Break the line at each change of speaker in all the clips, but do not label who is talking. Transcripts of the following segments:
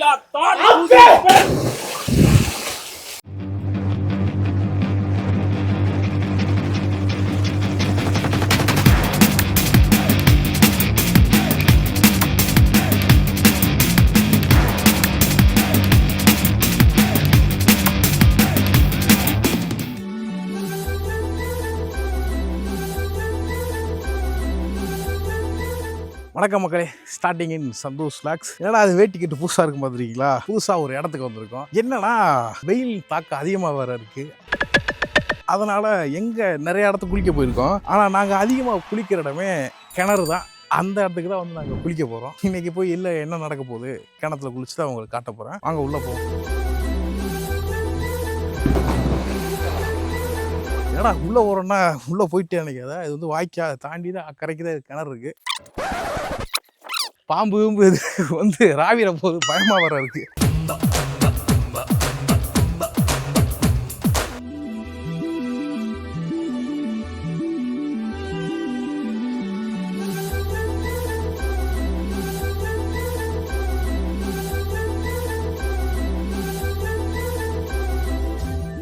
தலையிலா தான்
வணக்கம் மக்களே. ஸ்டார்டிங் இன் சந்தோஷ் லாக்ஸ் என்னடா அது வேட்டி கட்டு புதுசாக இருக்கும் பார்த்துருக்கீங்களா? புதுசாக ஒரு இடத்துக்கு வந்திருக்கோம். என்னன்னா வெயில் தாக்கம் அதிகமாக வேற இருக்கு. அதனால் எங்கே நிறைய இடத்துக்கு குளிக்க போயிருக்கோம். ஆனால் நாங்கள் அதிகமாக குளிக்கிற இடமே கிணறு தான். அந்த இடத்துக்கு தான் வந்து நாங்கள் குளிக்க போகிறோம் இன்னைக்கு போய் இல்லை என்ன நடக்க போகுது கிணத்துல குளிச்சு தான் உங்களுக்கு காட்ட போகிறேன் வாங்க உள்ளே போவோம். என்னடா உள்ளே ஓரம்னா உள்ளே போயிட்டே நினைக்காத இது வந்து வாய்க்கா தாண்டி தான் அக்கறைக்கு தான் கிணறு இருக்கு. பாம்பு கீம்பு இது வந்து ராவிர போது பயமா வர இருக்கு.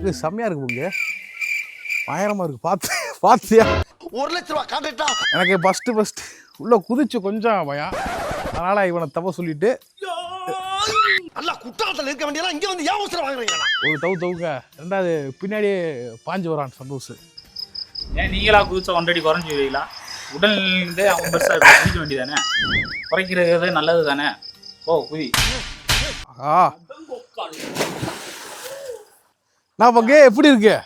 இது செம்மையா இருக்கு போங்க பயங்கரமா இருக்கு. பார்த்து பார்த்தியா
ஒரு லட்ச ரூபா கான்ட்ராக்டா
எனக்கு ஃபஸ்ட்டு ஃபஸ்ட்டு உள்ளே குதிச்சு கொஞ்சம் பயம் அதனால் இவனை தப்ப சொல்லிட்டு
நல்லா குற்றாலத்தில் இருக்க வேண்டியதெல்லாம் இங்க வந்து ஏன் வாங்குறீங்க?
ஒரு தவு தவுங்க ரெண்டாவது பின்னாடியே பாஞ்சு வரான் சந்தோஷ்.
ஏன் நீங்களா குதிச்ச ஒன்றடி குறைஞ்சி வைங்களா உடல் இருந்து அவன் பெருசா இப்ப குதிக்க வேண்டியதானே குறைக்கிறது நல்லது தானே ஓ குதி.
ஆ நான் பங்கே எப்படி இருக்கு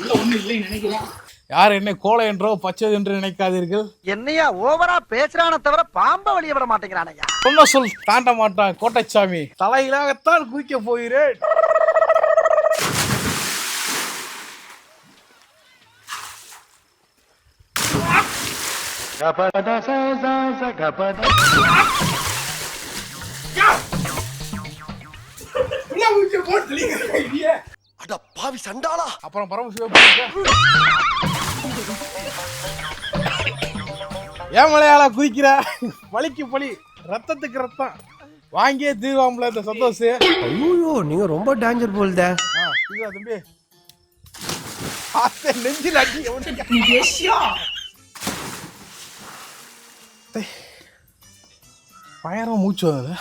உள்ள ஒண்ணு இல்லைன்னு நினைக்கிறேன்
யார் என்ன கோலை என்றோ பச்சை என்று நினைக்காதீர்கள்.
என்னையா ஓவரா பேசுறானே தவிர பாம்ப வெளிய விட மாட்டேங்கிறானையா?
சொன்ன சொல் தாண்ட மாட்டான் கோட்டைச்சாமி. தலையிலாகத்தான் குதிக்க போகிறேன்.
அட பாவி சண்டாளா.
அப்புறம் பரமசிவ. ஏன் மலையாளா குதிக்கிற? வலிக்கு பலி ரத்தத்துக்கு ரத்தம். வாங்கியே தீர்வாம்ல இந்த சந்தோஷ்.
ஐயோ நீங்க ரொம்ப டேஞ்சர் போல்தே
இதுவா தம்பி. ஆத்தே நெஞ்சில் அடி எவனுக்கு? டேய், பயங்கரமா மூச்சு வருது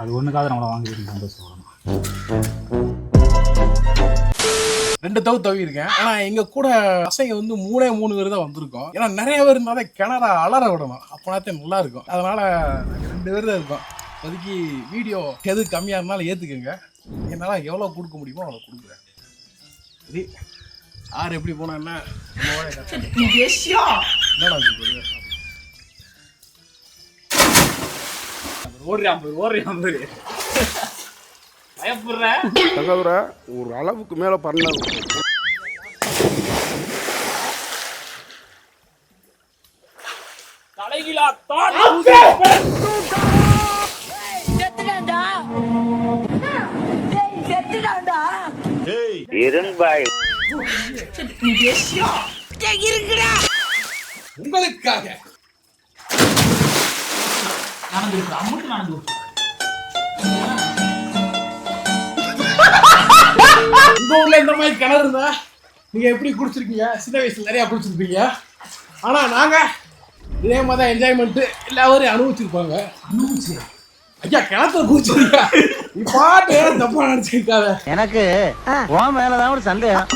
அது ஒண்ணுக்காக நம்மளை வாங்கிட்டு சந்தோஷம்
ரெண்டு தவு தவி இருக்கேன் ஆனா எங்க கூட பசங்க வந்து மூணே மூணு பேர் தான் வந்திருக்கோம். ஏன்னா நிறைய பேர் இருந்தாலும் கிணற அலற விடணும். அப்போனாத்தே நல்லா இருக்கும். அதனால ரெண்டு பேர் தான் இருக்கோம். இப்போதைக்கு வீடியோ எது கம்மியா இருந்தாலும் ஏத்துக்கங்க. என்னால எவ்வளவு கொடுக்க முடியுமோ அவ்வளவு கொடுக்குறேன். சரி. யார் எப்படி போனா என்ன?
ஓடுறான் ஓடுறான்
தகவர ஒரு அளவுக்கு மேல பண்ண.
தலையிலா தான் குதிப்பேன்.
செத்துட்டான்டா. டேய் செத்துட்டான்டா.
உங்களுக்காக.
நடந்து இருக்கு அம்முட்டு நடந்து
மாதிரி கிணறு இருந்தா நீங்க எப்படி குடிச்சிருக்கீங்க? சின்ன வயசுல நிறைய குடிச்சிருப்பீங்க. ஆனா நாங்க இதே மாதிரி தான் என்ஜாய்மெண்ட் எல்லாரும் அனுபவிச்சிருப்பாங்க. அனுபவிச்சு ஐயா கிணத்துல குடிச்சிருக்க பாட்டு தப்பா நினைச்சிருக்காத?
எனக்கு உன் மேலதான் ஒரு சந்தேகம்.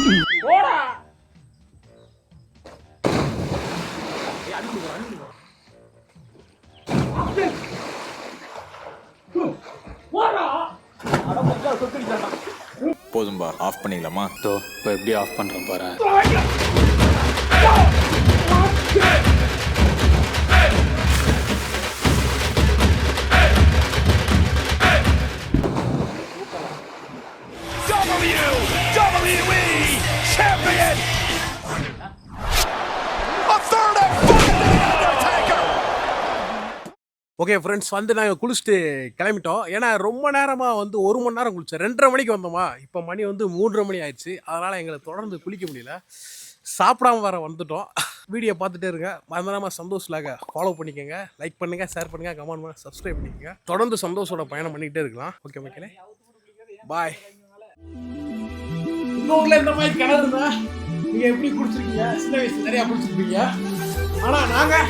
போதும்பா ஆஃப் பண்ணிடலாமா
தோ இப்போ எப்படி ஆஃப் பண்ணுறேன் பாரு
ஓகே ஃப்ரெண்ட்ஸ் வந்து நாங்கள் குளிச்சுட்டு கிளம்பிட்டோம். ஏன்னா ரொம்ப நேரமாக வந்து ஒரு மணி நேரம் குளிச்சோம் ரெண்டரை மணிக்கு வந்தோமா? இப்போ மணி வந்து மூன்றரை மணி ஆயிடுச்சு. அதனால் எங்களை தொடர்ந்து குளிக்க முடியல. சாப்பிடாம வர வந்துட்டோம். வீடியோ பார்த்துட்டே இருங்க. மறந்துடாம சந்தோஷலாக ஃபாலோ பண்ணிக்கோங்க. லைக் பண்ணுங்க ஷேர் பண்ணுங்க கமெண்ட் பண்ணுங்க சப்ஸ்கிரைப் பண்ணிக்கோங்க. தொடர்ந்து சந்தோஷோட பயணம் பண்ணிக்கிட்டே இருக்கலாம். ஓகே மக்களே? பாய் உங்க இந்த மாதிரி கிணறுனா நீங்கள் எப்படி குடிச்சிருக்கீங்க சின்ன வயசு நிறையா குடிச்சிருப்பீங்க ஆனால் நாங்கள்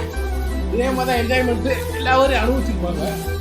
இதே மாதிரி தான் என்ஜாய்மெண்ட் எல்லாரும் அனுபவிச்சிருப்பாங்க.